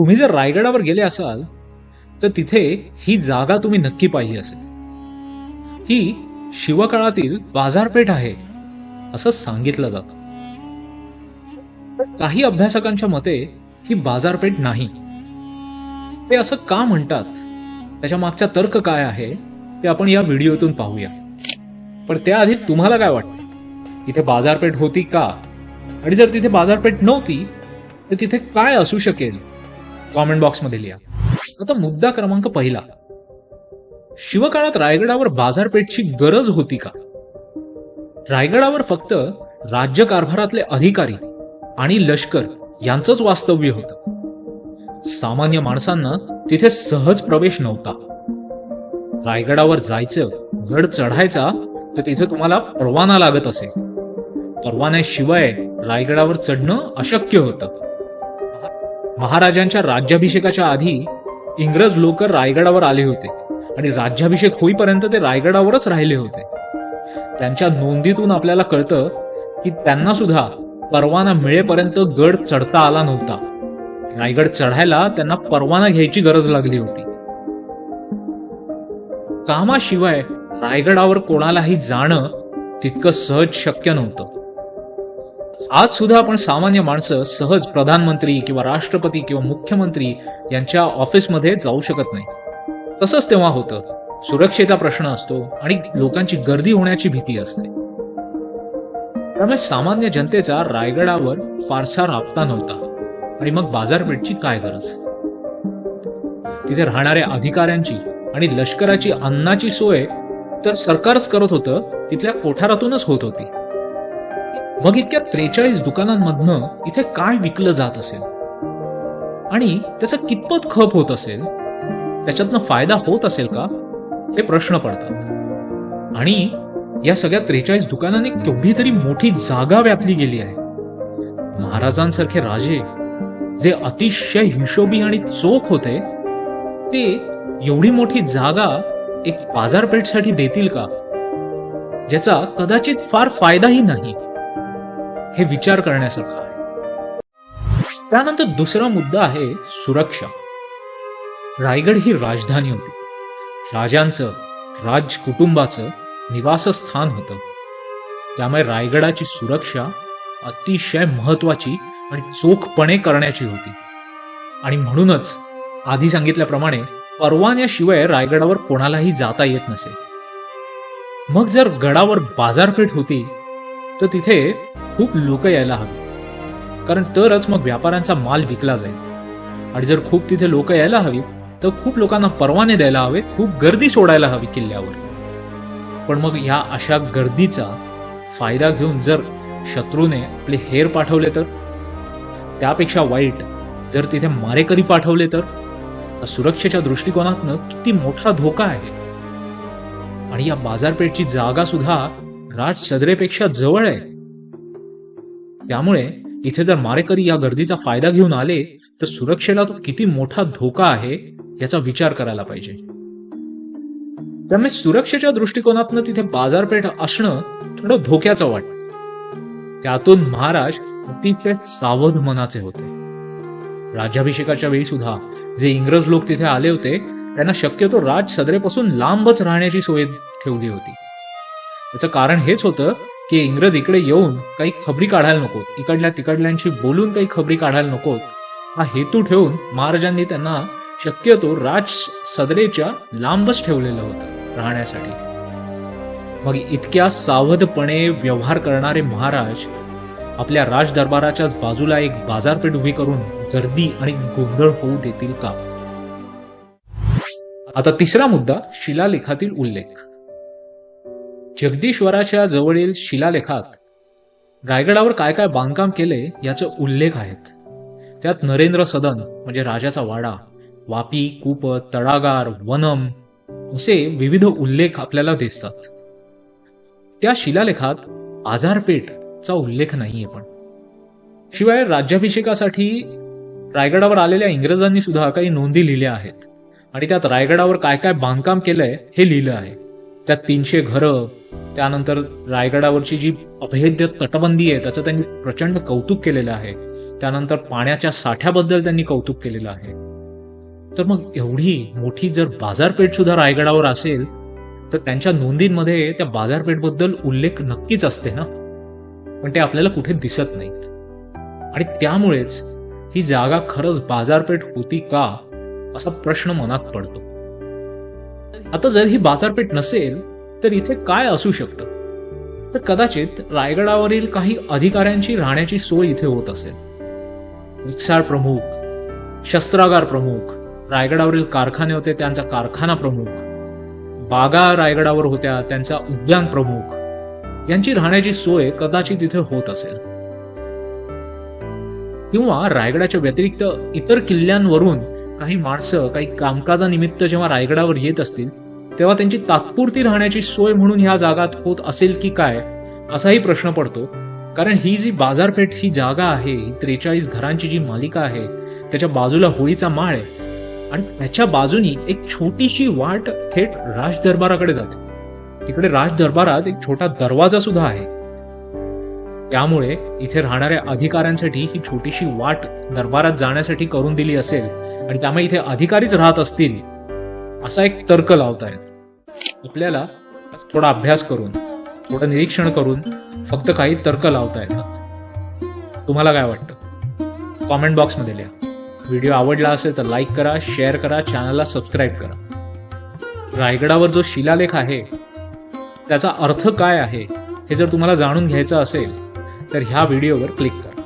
तुम्ही जर रायगडावर गेले असाल तर तिथे ही जागा तुम्ही नक्की पाहिली असेल. ही शिवकाळातील बाजारपेठ आहे असं सांगितलं जातं. काही अभ्यासकांच्या मते ही बाजारपेठ नाही. ते असं का म्हणतात? त्याच्या मागचा तर्क काय आहे? ते आपण या व्हिडिओतून पाहूया. पण त्याआधी तुम्हाला काय वाटतं? तिथे बाजारपेठ होती का? आणि जर तिथे बाजारपेठ नव्हती तर तिथे काय असू शकेल? कॉमेंट बॉक्समध्ये लिहा. आता मुद्दा क्रमांक पहिला. शिवकाळात रायगडावर बाजारपेठची गरज होती का? रायगडावर फक्त राज्यकारभारातले अधिकारी आणि लष्कर यांचंच वास्तव्य होतं. सामान्य माणसांना तिथे सहज प्रवेश नव्हता. रायगडावर जायचं गड चढायचा तर तिथे तुम्हाला परवाना लागत असे. परवान्याशिवाय रायगडावर चढणं अशक्य होतं. महाराजांच्या राज्याभिषेकाच्या आधी इंग्रज लोक रायगडावर आले होते आणि राज्याभिषेक होईपर्यंत ते रायगडावरच राहिले होते. त्यांच्या नोंदीतून आपल्याला कळतं की त्यांना सुद्धा परवाना मिळेपर्यंत गड चढता आला नव्हता. रायगड चढायला त्यांना परवाना घ्यायची गरज लागली होती. कामाशिवाय रायगडावर कोणालाही जाणं तितकं सहज शक्य नव्हतं. आज सुद्धा आपण सामान्य माणसं सहज प्रधानमंत्री किंवा राष्ट्रपती किंवा मुख्यमंत्री यांच्या ऑफिसमध्ये जाऊ शकत नाही. तसंच तेव्हा होतं. सुरक्षेचा प्रश्न असतो आणि लोकांची गर्दी होण्याची भीती असते. त्यामुळे सामान्य जनतेचा रायगडावर फारसा राबता नव्हता. आणि मग बाजारपेठची काय गरज? तिथे राहणाऱ्या अधिकाऱ्यांची आणि लष्कराची अन्नाची सोय तर सरकारच करत होतं तिथल्या कोठारातूनच होत होती. मग इतक्या त्रेचाळीस दुकानांमधनं इथे काय विकलं जात असेल? आणि त्याचा कितपत खप होत असेल? त्याच्यातनं फायदा होत असेल का? हे प्रश्न पडतात. आणि या सगळ्या त्रेचाळीस दुकानांनी केवढी तरी मोठी जागा व्यापली गेली आहे. महाराजांसारखे राजे जे अतिशय हिशोबी आणि चोख होते ते एवढी मोठी जागा एक बाजारपेठसाठी देतील का? ज्याचा कदाचित फार फायदाही नाही. हे विचार करण्यासारखं आहे. त्यानंतर दुसरा मुद्दा आहे सुरक्षा. रायगड ही राजधानी होती. राजांचं राज कुटुंबाचं निवासस्थान होतं. त्यामुळे रायगडाची सुरक्षा अतिशय महत्वाची आणि चोखपणे करण्याची होती. आणि म्हणूनच आधी सांगितल्याप्रमाणे परवान्याशिवाय रायगडावर कोणालाही जाता येत नसे. मग जर गडावर बाजारपेठ होती तर तिथे खूप लोक यायला हवीत. कारण तरच मग व्यापाऱ्यांचा माल विकला जाईल. आणि जर खूप तिथे लोक यायला हवीत तर खूप लोकांना परवाने द्यायला हवे खूप गर्दी सोडायला हवी किल्ल्यावर. पण मग ह्या अशा गर्दीचा फायदा घेऊन जर शत्रूने आपले हेर पाठवले तर? त्यापेक्षा वाईट जर तिथे मारेकरी पाठवले तर? सुरक्षेच्या दृष्टिकोनातनं किती मोठा धोका आहे. आणि या बाजारपेठची जागा सुद्धा राज सदरेपेक्षा जवळ आहे. त्यामुळे इथे जर मारेकरी या गर्दीचा फायदा घेऊन आले तर सुरक्षेला तो किती मोठा धोका आहे याचा विचार करायला पाहिजे. त्यामुळे सुरक्षेच्या दृष्टिकोनातनं तिथे बाजारपेठ असणं थोडं धोक्याचं वाट त्यातून महाराज अतिशय सावध मनाचे होते. राज्याभिषेकाच्या वेळी सुद्धा जे इंग्रज लोक तिथे आले होते त्यांना शक्यतो राज सदरेपासून लांबच राहण्याची सोय ठेवली होती. याचं कारण हेच होतं की इंग्रज इकडे येऊन काही खबरी काढायला नकोत. इकडल्या तिकडल्यांशी बोलून काही खबरी काढायला नकोत. हा हेतू ठेवून महाराजांनी त्यांना शक्यतो राज सदरेच्या लांबच ठेवलेलं होतं राहण्यासाठी. मग इतक्या सावधपणे व्यवहार करणारे महाराज आपल्या राज दरबाराच्याच बाजूला एक बाजारपेठ उभी करून गर्दी आणि गोंधळ होऊ देतील का? आता तिसरा मुद्दा शिलालेखातील उल्लेख. जगदीश्वराच्या जवळील शिलालेखात रायगडावर काय काय बांधकाम केले याचे उल्लेख आहेत. त्यात नरेंद्र सदन म्हणजे राजाचा वाडा वापी कूप तळागार वनम असे विविध उल्लेख आपल्याला दिसतात. त्या शिलालेखात आजारपेठचा उल्लेख नाहीये पण. शिवाय राज्याभिषेकासाठी रायगडावर आलेल्या इंग्रजांनी सुद्धा काही नोंदी लिहिल्या आहेत. आणि त्यात रायगडावर काय काय बांधकाम केलंय हे लिहिलं आहे. त्यात तीनशे घरं त्यानंतर रायगडावरची जी अभेद्य तटबंदी आहे त्याचं त्यांनी प्रचंड कौतुक केलेलं आहे. त्यानंतर पाण्याच्या साठ्याबद्दल त्यांनी कौतुक केलेलं आहे. तर मग एवढी मोठी जर बाजारपेठ सुद्धा रायगडावर असेल तर त्यांच्या नोंदींमध्ये त्या बाजारपेठबद्दल उल्लेख नक्कीच असते ना? पण ते आपल्याला कुठे दिसत नाहीत. आणि त्यामुळेच ही जागा खरंच बाजारपेठ होती का असा प्रश्न मनात पडतो. आता जर ही बाजारपेठ नसेल तर इथे काय असू शकतं? तर कदाचित रायगडावरील काही अधिकाऱ्यांची राहण्याची सोय इथे होत असेल. रिक्साळ प्रमुख शस्त्रागार प्रमुख रायगडावरील कारखाने होते त्यांचा कारखाना प्रमुख बागा रायगडावर होत्या त्यांचा उद्यान प्रमुख यांची राहण्याची सोय कदाचित इथे होत असेल. किंवा रायगडाच्या व्यतिरिक्त इतर किल्ल्यांवरून काही माणसं काही कामकाजानिमित्त जेव्हा रायगडावर येत असतील तेव्हा त्यांची तात्पुरती राहण्याची सोय म्हणून ह्या जागात होत असेल की काय असाही प्रश्न पडतो. कारण ही जी बाजारपेठ ही जागा आहे ही त्रेचाळीस घरांची जी मालिका आहे त्याच्या बाजूला होळीचा माळ आहे. आणि त्याच्या बाजूनी एक छोटीशी वाट थेट राज दरबाराकडे जाते. तिकडे राज दरबारात एक छोटा दरवाजा सुद्धा आहे. त्यामुळे इथे राहणाऱ्या अधिकाऱ्यांसाठी ही छोटीशी वाट दरबारात जाण्यासाठी करून दिली असेल आणि त्यामुळे इथे अधिकारीच राहत असतील असा एक तर्क लावतायत. आपल्याला थोडा अभ्यास करून थोडं निरीक्षण करून फक्त काही तर्क लावता येतात तुम्हाला काय वाटतं? कॉमेंट बॉक्समध्ये लिहा. व्हिडिओ आवडला असेल तर लाईक करा शेअर करा चॅनलला सबस्क्राईब करा. रायगडावर जो शिलालेख आहे त्याचा अर्थ काय आहे हे जर तुम्हाला जाणून घ्यायचं असेल तर ह्या व्हिडिओवर क्लिक करा.